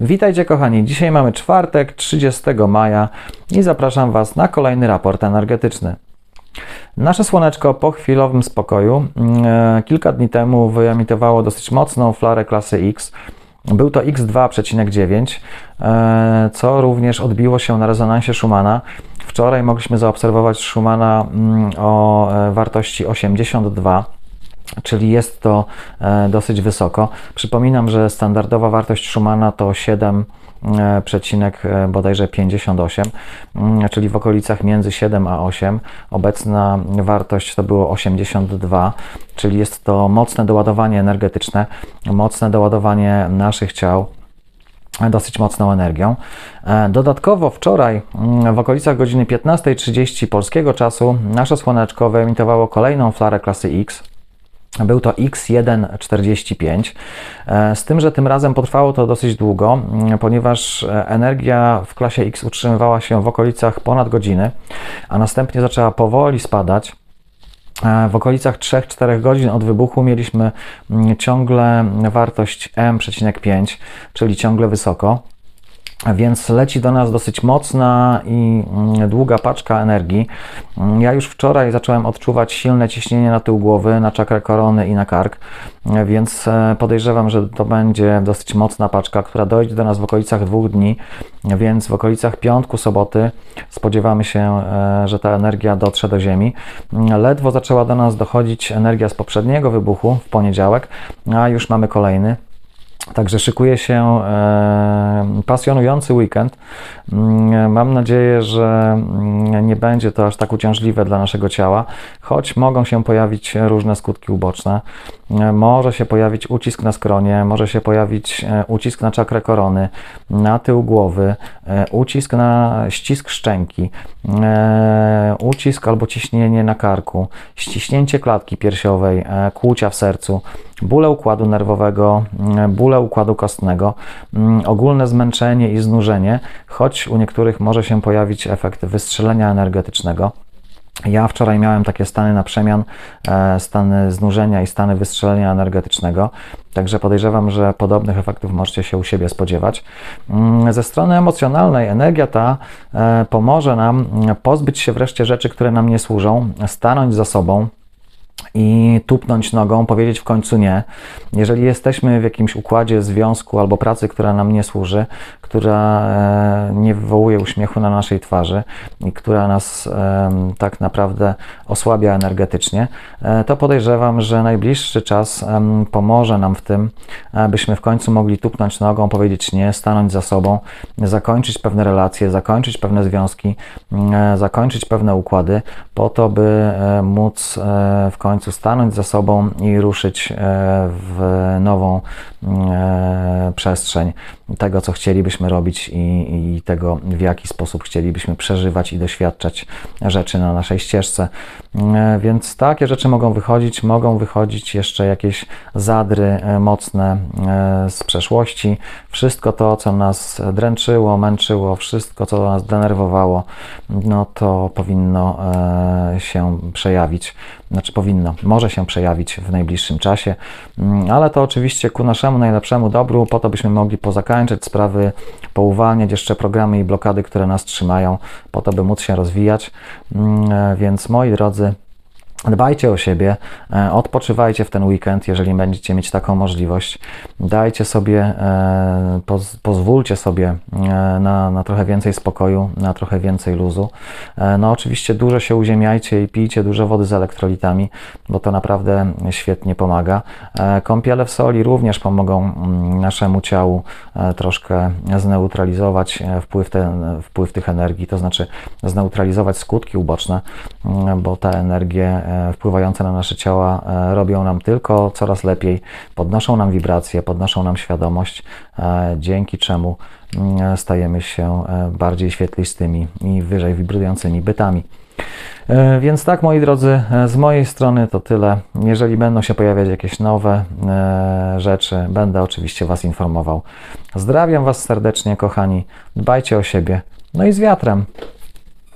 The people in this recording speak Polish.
Witajcie kochani, dzisiaj mamy czwartek, 30 maja i zapraszam Was na kolejny raport energetyczny. Nasze słoneczko po chwilowym spokoju mm, kilka dni temu wyemitowało dosyć mocną flarę klasy X. Był to X2,9, e, co również odbiło się na rezonansie Schumana. Wczoraj mogliśmy zaobserwować Schumana mm, o e, wartości 82 czyli jest to e, dosyć wysoko. Przypominam, że standardowa wartość Schumana to 7 e, przecinek e, bodajże 58, mm, czyli w okolicach między 7 a 8. Obecna wartość to było 82, czyli jest to mocne doładowanie energetyczne, mocne doładowanie naszych ciał dosyć mocną energią. Dodatkowo wczoraj mm, w okolicach godziny 15.30 polskiego czasu nasze słoneczko wyemitowało kolejną flarę klasy X. Był to X145, e, z tym, że tym razem potrwało to dosyć długo, mm, ponieważ e, energia w klasie X utrzymywała się w okolicach ponad godziny, a następnie zaczęła powoli spadać. E, w okolicach 3-4 godzin od wybuchu mieliśmy mm, ciągle wartość M,5, czyli ciągle wysoko. Więc leci do nas dosyć mocna i mm, długa paczka energii. Mm, ja już wczoraj zacząłem odczuwać silne ciśnienie na tył głowy, na czakrę korony i na kark, więc e, podejrzewam, że to będzie dosyć mocna paczka, która dojdzie do nas w okolicach dwóch dni, więc w okolicach piątku, soboty spodziewamy się, e, że ta energia dotrze do Ziemi. Mm, ledwo zaczęła do nas dochodzić energia z poprzedniego wybuchu w poniedziałek, a już mamy kolejny. Także szykuje się e, pasjonujący weekend. Mm, mam nadzieję, że mm, nie będzie to aż tak uciążliwe dla naszego ciała, choć mogą się pojawić różne skutki uboczne. E, może się pojawić ucisk na skronie, może się pojawić e, ucisk na czakrę korony, na tył głowy, ucisk na ścisk szczęki, ucisk albo ciśnienie na karku, ściśnięcie klatki piersiowej, kłucia w sercu, bóle układu nerwowego, bóle układu kostnego, ogólne zmęczenie i znużenie, choć u niektórych może się pojawić efekt wystrzelenia energetycznego. Ja wczoraj miałem takie stany na przemian, e, stany znużenia i stany wystrzelenia energetycznego, także podejrzewam, że podobnych efektów możecie się u siebie spodziewać. Mm, ze strony emocjonalnej energia ta e, pomoże nam pozbyć się wreszcie rzeczy, które nam nie służą, stanąć za sobą, i tupnąć nogą, powiedzieć w końcu nie. Jeżeli jesteśmy w jakimś układzie związku albo pracy, która nam nie służy, która e, nie wywołuje uśmiechu na naszej twarzy i która nas tak naprawdę osłabia energetycznie, e, to podejrzewam, że najbliższy czas pomoże nam w tym, abyśmy w końcu mogli tupnąć nogą, powiedzieć nie, stanąć za sobą, zakończyć pewne relacje, zakończyć pewne związki, e, zakończyć pewne układy, po to, by móc w końcu końcu stanąć za sobą i ruszyć e, w nową e, przestrzeń tego, co chcielibyśmy robić i, i tego, w jaki sposób chcielibyśmy przeżywać i doświadczać rzeczy na naszej ścieżce. E, więc takie rzeczy mogą wychodzić, mogą wychodzić jeszcze jakieś zadry mocne z przeszłości. Wszystko to, co nas dręczyło, męczyło, wszystko, co nas denerwowało, no to powinno się przejawić. Znaczy powinno może się przejawić w najbliższym czasie, mm, ale to oczywiście ku naszemu najlepszemu dobru, po to byśmy mogli pozakańczyć sprawy, pouwalniać jeszcze programy i blokady, które nas trzymają, po to by móc się rozwijać. Mm, e, więc moi drodzy, Dbajcie o siebie, e, odpoczywajcie w ten weekend, jeżeli będziecie mieć taką możliwość. Dajcie sobie, e, pozwólcie sobie e, na, na trochę więcej spokoju, na trochę więcej luzu. No oczywiście dużo się uziemiajcie i pijcie dużo wody z elektrolitami, bo to naprawdę świetnie pomaga. Kąpiele w soli również pomogą mm, naszemu ciału troszkę zneutralizować wpływ, te, wpływ tych energii, to znaczy zneutralizować skutki uboczne, mm, bo ta energia wpływające na nasze ciała e, robią nam tylko coraz lepiej, podnoszą nam wibracje, podnoszą nam świadomość, e, dzięki czemu mm, stajemy się bardziej świetlistymi i wyżej wibrującymi bytami. Więc tak, moi drodzy, z mojej strony to tyle. Jeżeli będą się pojawiać jakieś nowe rzeczy, będę oczywiście Was informował. Zdrawiam Was serdecznie, kochani. Dbajcie o siebie. No i z wiatrem.